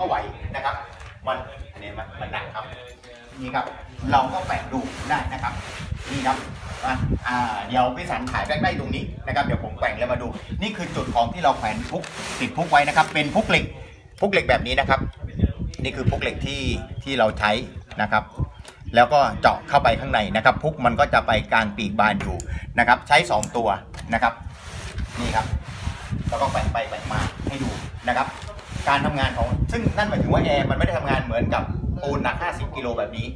ก็ไหวนะครับ มันเนี่ยมันมันหนักครับ นี่ครับ เราก็แปะดูได้นะครับ นี่ครับอ่าเดี๋ยวพี่สันถ่ายใกล้ตรงนี้นะครับ เดี๋ยวผมแกว่งแล้วมาดู นี่คือจุดของที่เราแขวนพุกติดพุกไว้นะครับ เป็นพุกเหล็ก พุกเหล็กแบบนี้นะครับ นี่คือพุกเหล็กที่ที่เราใช้นะครับ แล้วก็เจาะเข้าไปข้างในนะครับ พุกมันก็จะไปกลางปีกบานอยู่นะครับ ใช้ 2 ตัวนะครับ นี่ครับ แล้วก็แบ่งไปแบ่งมาให้ดูนะครับ การทำงานของ ซึ่งนั่นหมายถึงว่าแอร์มันไม่ได้ทำงานเหมือนกับปูนหนัก 50 กิโลแบบนี้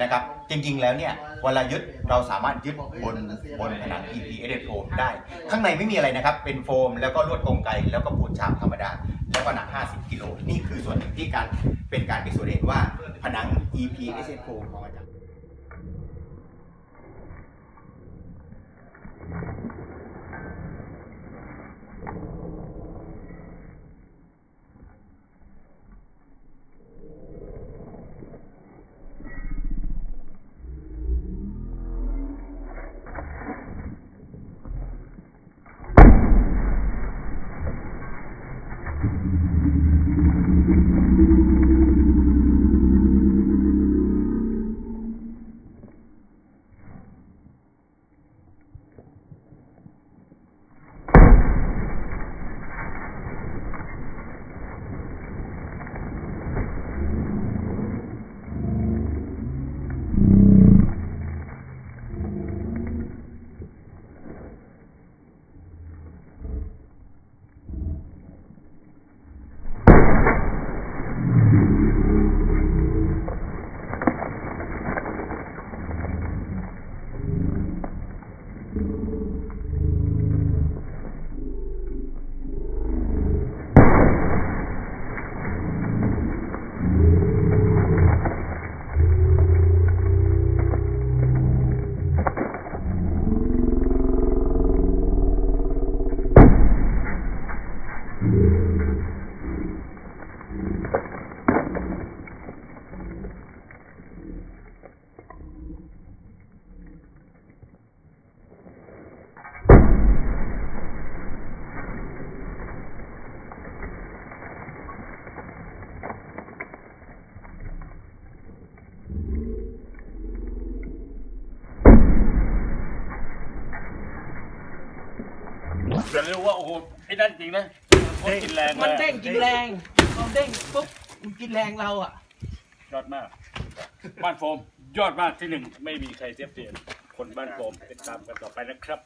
นะครับ จริงๆ แล้วเนี่ยเวลายึดเราสามารถยึดบนบนผนัง EP e d โฟมได้ ข้างในไม่มีอะไรนะครับ เป็นโฟม แล้วก็ลวดกรงไกแล้วก็ปูนฉาบธรรมดา แล้วก็หนัก 50 กิโล นี่คือส่วนหนึ่งที่การเป็นการพิสูจน์เห็นว่าผนัง EP e d โฟมของอาจารย์ จะรู้ว่าโอ้โหไอ้นั่นจริงนะโคตรกินแรงเลยมันเด้งกินแรงมันเด้งปุ๊บมันกินแรงเราอะ ยอดมาก บ้านโฟมยอดมากที่หนึ่งไม่มีใครเทียบเทียมคนบ้านโฟมติดตามกันต่อไปนะครับ